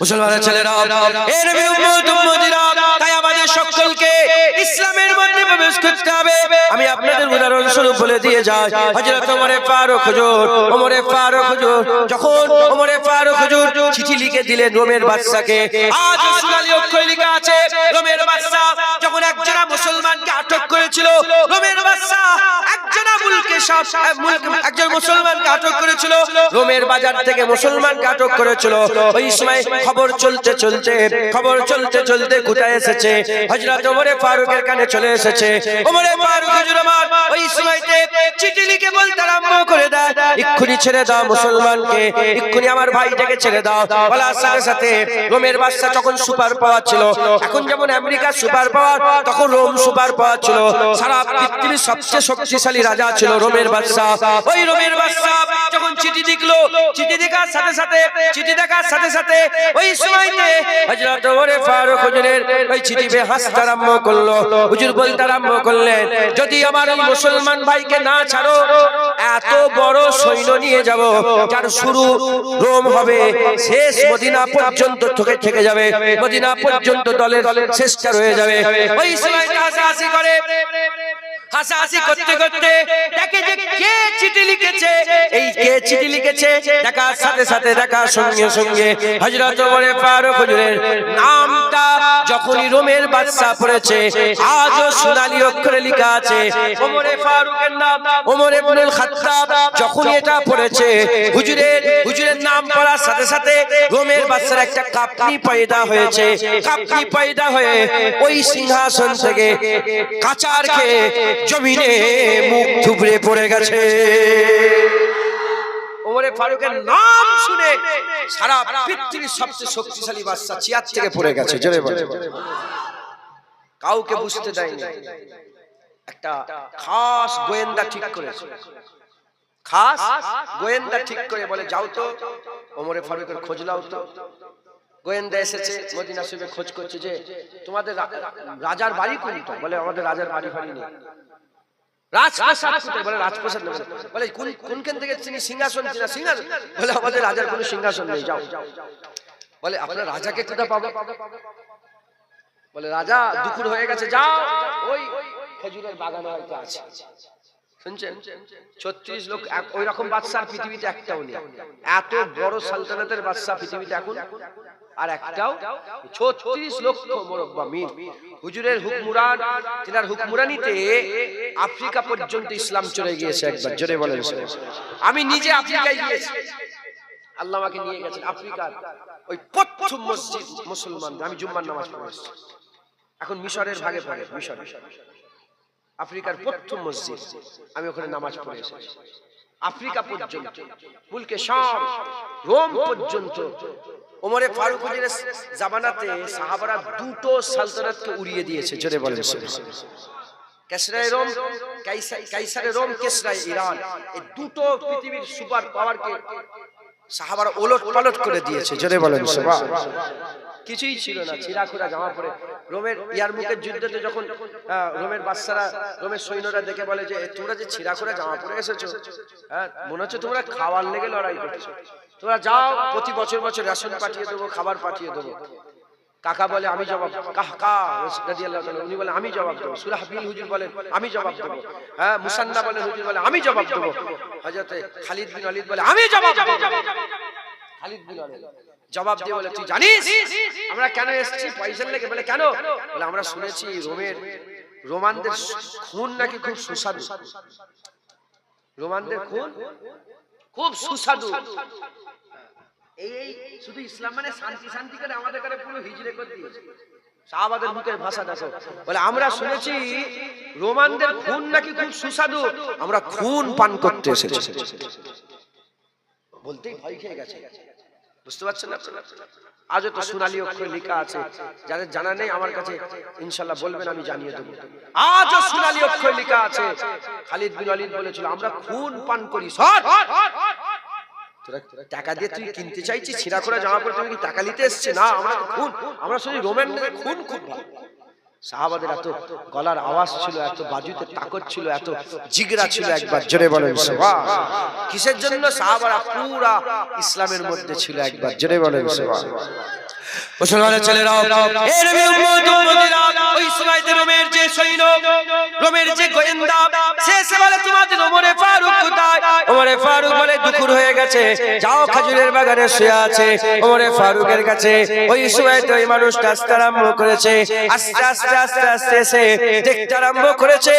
মুসলমানের ছেলেরা এ নবীর উম্মত তাই আমাদের সকলকে ইসলামের মধ্যে প্রবেশ করতে হবে। আমি আপনাদের উদাহরণ স্বরূপ বলে দিয়ে যাই। হযরত ওমরে ফারুক হুজুর ওমরে ফারুক হুজুর যখন ওমরে ফারুক হুজুর চিঠি লিখে দিলেন রোমের বাদশাকে। আজ সোনালী অক্ষরে লেখা আছে রোমের বাদশা। যখন একজনা মুসলমানকে আটক করেছিল রোমের বাদশা একজনা মুলকে সব মুলক- একজন এক্ষুনি ছেড়ে দাও মুসলমানকে, এক্ষুনি আমার ভাইটাকে ছেড়ে দাও। সাথে রোমের সুপার পাওয়ার ছিল। এখন যেমন আমেরিকার সুপার পাওয়ার, তখন রোম সুপার পাওয়ার ছিল। সারা পৃথিবীর সবচেয়ে শক্তিশালী রাজা ছিল রোমের বাদশা ওই রোমের বাদশা যখন চিঠি লিখলো চিঠি দেখার সাথে সাথে চিঠি দেখার সাথে সাথে ওই সময়তে হযরত ওমরে ফারুক হুজুরের ওই চিঠি বে হাসতে আরম্ভ করল। হুজুর বলতে আরম্ভ করলেন যদি আমার ওই মুসলমান ভাইকে না ছাড়ো এত বড় সৈন্য নিয়ে যাব যার শুরু রোম হবে শেষ মদিনা পর্যন্ত থেকে থেকে যাবে মদিনা পর্যন্ত দলের দলের শেষটা রয়ে যাবে। ওই সময়টা হাসাহাসি করে। হাসাহাসি করতে করতে দেখে যে কে চিঠি লিখেছে চিঠি লিখেছে, দেখার সাথে সাথে, দেখার সঙ্গে সঙ্গে হযরত ওমর ফারুক হুজুরের নামটা যখনই রোমের বাদশা পড়েছে, আজও সোনালী অক্ষরে লেখা আছে, ওমর ফারুকের নাম, ওমর ইবনুল খাত্তাব যখন এটা পড়েছে, হুজুরের হুজুরের নাম পড়ার সাথে সাথে রোমের বাদশার একটা কাপনি পয়দা হয়েছে, কাপনি পয়দা হয়ে ওই সিংহাসন থেকে কাচার খেয়ে জমিনে মুখ থুবড়ে পড়ে গেছে। ওমরে ফারুকের নাম শুনে সারা পৃথিবীর সবচেয়ে শক্তিশালী বাদশা চেয়ার থেকে পড়ে গেছে জোরে বলে। কাউকে বুঝতে দেয়নি। একটা খাস গোয়েন্দা ঠিক করেছে। খাস গোয়েন্দা ঠিক করে বলে যাও তো ওমরে ফারুকের খোঁজ নাও তো। গোয়েন্দা এসেছে মদিনা শরীফে খোঁজ করছে যে তোমাদের রাজার বাড়ি কোনটা? বলে আমাদের রাজার বাড়ি ফাড়ি নেই। রাজপ্রাসাদ কোথায়? বলে রাজপ্রাসাদ নেই। বলে কোন কোনখান থেকে তিনি সিংহাসন বলে আমাদের রাজার কোনো সিংহাসন নেই যাও। বলে আপনার রাজাকে কোথায় পাবো? বলে রাজা দুপুর হয়ে গেছে যাও। ওই খেজুরের বাগানে হয়তো আছে। শুনছেন? ছত্রিশ লোক ওই রকম পৃথিবীতে একটাও নেই। এত বড় সালতানাতের পৃথিবীতে এখন আর একটাও ছত্রিশ লক্ষ মোরব্বা মির। হুজুরের হুকমুরান তিনার হুকমুরানিতে আফ্রিকা পর্যন্ত ইসলাম চলে গিয়েছে একবার জোরে বলেন। আমি নিজে আফ্রিকায় গিয়েছি। আল্লাহ আমাকে নিয়ে গেছেন আফ্রিকার ওই প্রথম মসজিদ মুসলমান আমি জুম্মার নামাজ পড়ে এসেছি। এখন মিশরের ভাগে পড়ে মিশর। আফ্রিকার প্রথম মসজিদ। আমি ওখানে নামাজ পড়ে এসেছি। আফ্রিকা পর্যন্ত। মুলকে শাম রোম পর্যন্ত। ওমরে ফারুক হুজুরের জামানাতে সাহাবারা দুটো সালতানাতকে উড়িয়ে দিয়েছে জোরে কেসরায় রোম কাইসারে রোম কেসরায় ইরান এই দুটো পৃথিবীর সুপার পাওয়ারকে সাহাবারা ওলট পালট করে দিয়েছে জোরে বলেন। কিছুই ছিল না ছিঁড়াখুড়া জামা পরে রোমের ইয়ারমুকের যুদ্ধতে যখন রোমের বাচ্চারা রোমের সৈন্যরা দেখে বলে যে তোমরা যে ছিঁড়া করে জামা পরে এসেছ হ্যাঁ মনে হচ্ছে তোমরা খাওয়ার লেগে লড়াই করছ। তোমরা যাও, প্রতি বছর বছর রেশন পাঠিয়ে দেবো, খাবার পাঠিয়ে দেবো। কাকা বলে, আমি জবাব উনি বলে, আমি জবাব দেবো। সুরাহ হুজুর বলেন, আমি জবাব দেবো। হ্যাঁ মুসান্না বলেন হুজুর বলে, আমি জবাব দেবো। হযরতে খালিদ বিন অলিদ বলে, আমি জবাব দেবো। খালিদ বিন ওয়ালিদ। জবাব দিয়ে বলে, তুই জানিস আমরা কেন এসেছি? পয়সার লেগে বলে, কেন? বলে, আমরা শুনেছি রোমের, রোমানদের খুন নাকি খুব সুস্বাদু। রোমানদের খুন? খুব সুস্বাদু। এই শুধু ইসলাম মানে শান্তি শান্তি করে আমাদের করে পুরো হিজড়ে করে দিয়েছে। সাহাবাদের মুখের ভাষা দেখো। বলে, আমরা শুনেছি রোমানদের খুন নাকি খুব সুস্বাদু। আমরা খুন পান করতে এসেছি। বলতেই ভয় খেয়ে গেছে। বুঝতে পারছেন আজও তো সোনালী অক্ষরে লেখা আছে, যাদের জানা নেই আমার কাছে ইনশাল্লাহ বলবেন, আমি জানিয়ে দেবো। আজও সোনালী অক্ষরে লেখা আছে, খালিদ বিন ওয়ালিদ বলেছিল, আমরা খুন পান করি সর টাকা দিয়ে তুই কিনতে চাইছিস, ছিঁড়া করে জামা পরে তুমি কি টাকা নিতে এসছে? না, আমরা খুন, আমরা শুনি রোমান খুন খুব ভালো। সাহাবাদের এত গলার আওয়াজ ছিল এত বাজুতে তাকত ছিল এত জিগরা ছিল একবার জোরে বলেন সেবা কিসের জন্য সাহাবারা পুরা ইসলামের মধ্যে ছিল একবার জোরে বলেন সুবহান। মুসলমানের ছেলেরা যে সৈন্য আরম্ভ করেছে।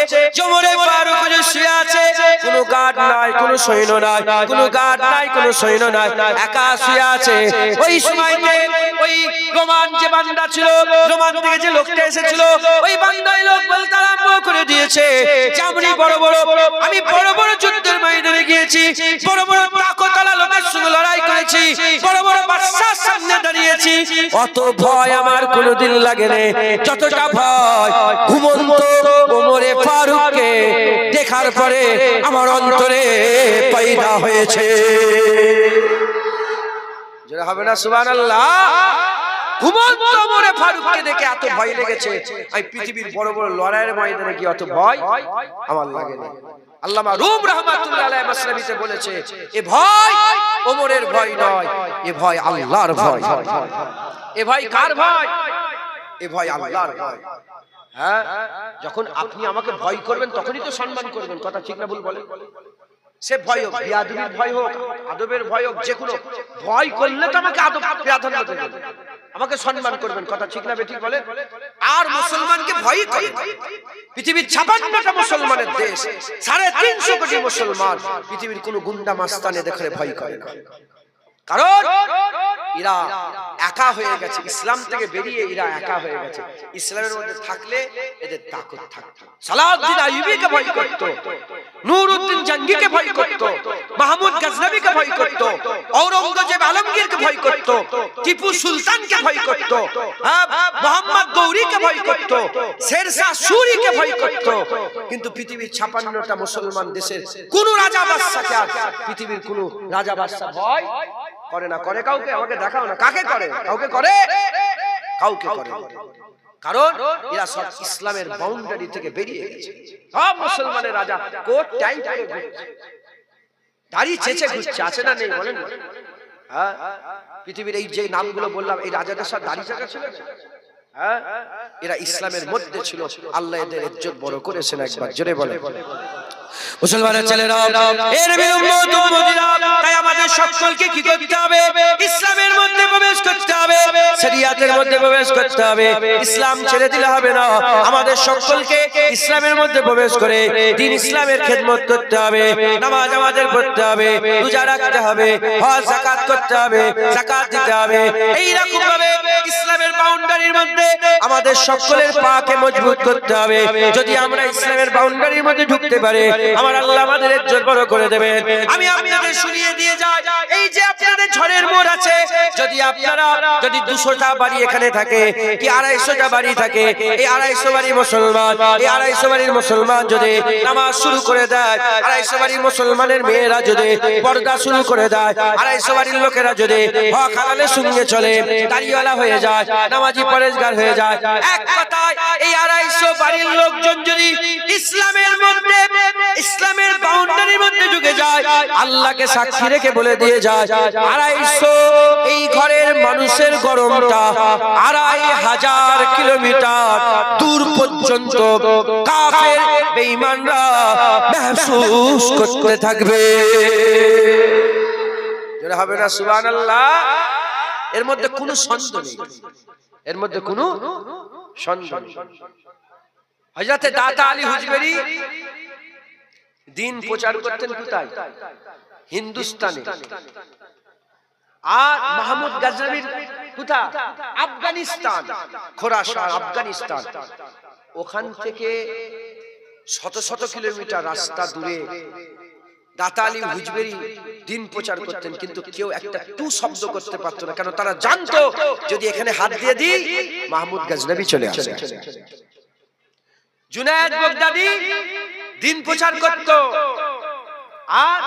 ফারুক শুয়ে আছে। কোনো নাই, কোনো সৈন্য নাই, কোনো গার্ড নাই, কোনো সৈন্য একা শুয়ে আছে। ওই সময়তে ওই রোমান যে বান্দা ছিল রোমান থেকে যে লোকটা এসেছিল, ওই লোক বলতে আরম্ভ করে দিয়েছে চামড়ি বড় বড় আমি বড় বড় যুদ্ধের গিয়েছি, বড় বড় তাকতলা লোকের সঙ্গে লড়াই করেছি, বড় বড় সামনে দাঁড়িয়েছি। অত ভয় আমার কোনোদিন লাগে যতটা ভয় ঘুমন্ত ওমরে ফারুককে দেখার পরে আমার অন্তরে পয়দা হয়েছে। যেটা হবে না সুবান আল্লাহ ঘুমন্ত ওমরে ফারুককে দেখে এত ভয় লেগেছে। আমি পৃথিবীর বড় বড় লড়াইয়ের ময়দানে কি অত ভয় আমার লাগে না। আল্লামা রুম রহমাতুল্লাহ আলাইহি মাসলামিতে বলেছে এ ভয় ওমরের ভয় নয়। এ ভয় আল্লাহর ভয়। এ ভয় কার ভয় এ ভয় আল্লাহর ভয়। হ্যাঁ? যখন আপনি আমাকে ভয় করবেন তখনই তো সম্মান করবেন। কথা ঠিক না ভুল বলেন সে ভয় হোক বিয়াদবির ভয় হোক আদবের ভয় হোক যে কোনো। ভয় করলে তো আমাকে আদব প্রাধান্য দেবেন আমাকে সম্মান করবেন কথা ঠিক না বেঠিক বলে? আর মুসলমানকে ভয় করে। পৃথিবীর ছাপান্নটা মুসলমানের দেশ সাড়ে তিনশো কোটি মুসলমান পৃথিবীর কোনো গুন্ডা মাস্তানে দেখলে ভয় করে না। কারণ এরা একা হয়ে গেছে। ইসলাম থেকে বেরিয়ে এরা একা হয়ে গেছে। ইসলামের মধ্যে থাকলে এদের তাকত থাকতো। সালাউদ্দিন আইয়ুবীকে ভয় করত নূরউদ্দিন জঙ্গিকে ভয় করত মাহমুদ গজনবীকে ভয় করত ঔরঙ্গজেব আলমগীরকে ভয় করত টিপু সুলতানকে ভয় করত হ্যাঁ, মোহাম্মদ গৌরীকে ভয় করত শেরশাহ সুরিকে ভয় করত। কিন্তু পৃথিবীর ছাপান্নটা মুসলমান দেশের কোন রাজা বাদশাকে আর পৃথিবীর কোন রাজা বাদশা ভয় করে না, করে কাউকে, আমাকে দেখাও না। কাকে করে? কাউকে করে? কাউকে করে কারণ এরা সব ইসলামের বাউন্ডারি থেকে বেরিয়ে গেছে। সব মুসলমানের রাজা কোট টাইট করে ঘুরছে। দাড়ি চেঁচে ঘুরছে, আছে না নেই বলেন হ্যাঁ? পৃথিবীর এই যে নামগুলো বললাম, এই রাজাদের সব দাড়ি চাকা ছিল? হ্যাঁ? এরা ইসলামের মধ্যে ছিল। আল্লাহ এদের ইজ্জত বড় করেছেন একবার, জোরে বলে মুসলমানের ছেলেরা এর ইসলামের মধ্যে প্রবেশ ইসলাম ছেড়ে দিলে হবে না। আমাদের সকলকে ইসলামের মধ্যে প্রবেশ করে দিন ইসলামের খেদমত করতে হবে, নামাজ আমাদের পড়তে হবে রাখতে হবে করতে হবে যাকাত দিতে হবে। এই রকম ভাবে বাউন্ডারির মধ্যে আমাদের সকলের পাকে মজবুত করতে হবে। যদি আমরা ইসলামের বাউন্ডারির মধ্যে ঢুকতে পারে, আমার আল্লাহ আমাদের বড় করে দেবেন। আমি আপনাদের শুনিয়ে দিয়ে যাই। মোড় আছে, যদি আপনারা, যদি দুশোটা বাড়ি এখানে থাকে, কি আড়াইশোটা বাড়ি থাকে, এই আড়াইশো বাড়ি মুসলমান, এই আড়াইশো বাড়ির মুসলমান যদি নামাজ শুরু করে দেয়, আড়াইশো বাড়ির মুসলমানের মেয়েরা যদি পর্দা শুরু করে দেয়, আড়াইশো বাড়ির লোকেরা যদি হক হালালের সঙ্গে চলে, দাড়িওয়ালা হয়ে যায়, নামাজি পরেজগার হয়ে যায়, এক এই আড়াইশো বাড়ির লোকজন যদি ইসলামের মধ্যে ইসলামের বাউন্ডারির মধ্যে ঢুকে যায়, আল্লাহকে সাক্ষী রেখে বলে দিয়ে যায়, আড়াইশো এই ঘরের মানুষের গরমটা আড়াই হাজার কিলোমিটার দূর পর্যন্ত কাফের করতে থাকবে। হবে না এর মধ্যে কোনো সন্দেহ নেই। এর মধ্যে কোনো সন্দেহ। নেই হযরতে দাতা আলী হুজবেরি দিন প্রচার করতেন কোথায়? হিন্দুস্তানে। আর মাহমুদ গাজনবীর কোথা আফগানিস্তান। খোরাসান আফগানিস্তান। ওখান থেকে শত শত কিলোমিটার রাস্তা দূরে দাতা আলী হুজবেরি দিন প্রচার করতেন কিন্তু কেউ একটা টু শব্দ করতে পারতো না। কেন তারা জানতো যদি এখানে হাত দিয়ে দিই মাহমুদ গাজনবী চলে আসে। জুনায়েদ বগদাদি দিন প্রচার করত। আর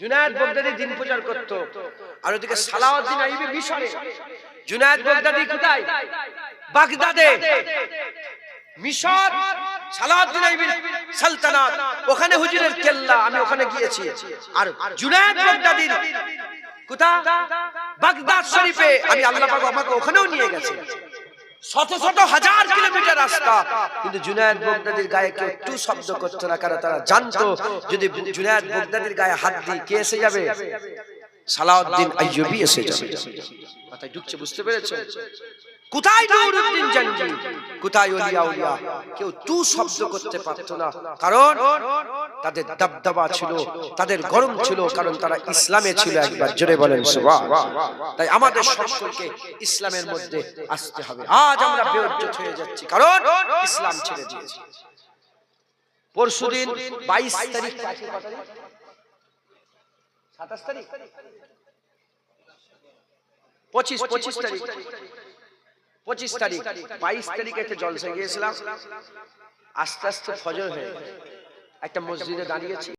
জুনায়েদ বগদাদি দিন প্রচার করত। আর ওদিকে সালাউদ্দিন আইবি মিশরে। জুনায়েদ বগদাদি কোথায়? বাগদাদে। মিশর, সালাউদ্দিন সালতানাত, ওখানে হুজুরের কেল্লা, আমি ওখানে গিয়েছি। আর জুনায়েদ বগদাদির কোথা? বাগদাদ শরীফে আমি আল্লাহ পাক আমাকে ওখানেও নিয়ে গেছে। শত শত হাজার কিলোমিটার রাস্তা। কিন্তু জুনায়দ বগদাদির গায়ে কেউ একটু শব্দ করতো না, কারণ তারা জানতো, যদি জুনায়দ বগদাদির গায়ে হাত দিই কে এসে যাবে? সালাউদ্দিন আইয়ুবি এসে যাবে। মাথায় ঢুকছে, বুঝতে পেরেছ? কোথায় নুরুদ্দিন জানজি কোথায় ওলিয়া উলিয়া কেউ তু শব্দ করতে পারতো না। কারণ তাদের দাবদাবা ছিল তাদের গরম ছিল কারণ তারা ইসলামে ছিল একবার। জোরে বলেন তাই আমাদের সকলকে ইসলামের মধ্যে আসতে হবে। আজ আমরা বেউজ্জত হয়ে যাচ্ছি। কারণ ইসলাম ছেড়ে দিয়েছি। পরশুদিন বাইশ তারিখ তারিখ? সাতাশ তারিখ? পঁচিশ পঁচিশ তারিখ। পঁচিশ তারিখ বাইশ তারিখে একটা জলসা গিয়েছিলাম। আস্তে আস্তে ফজর হয়ে একটা মসজিদে দাঁড়িয়েছি।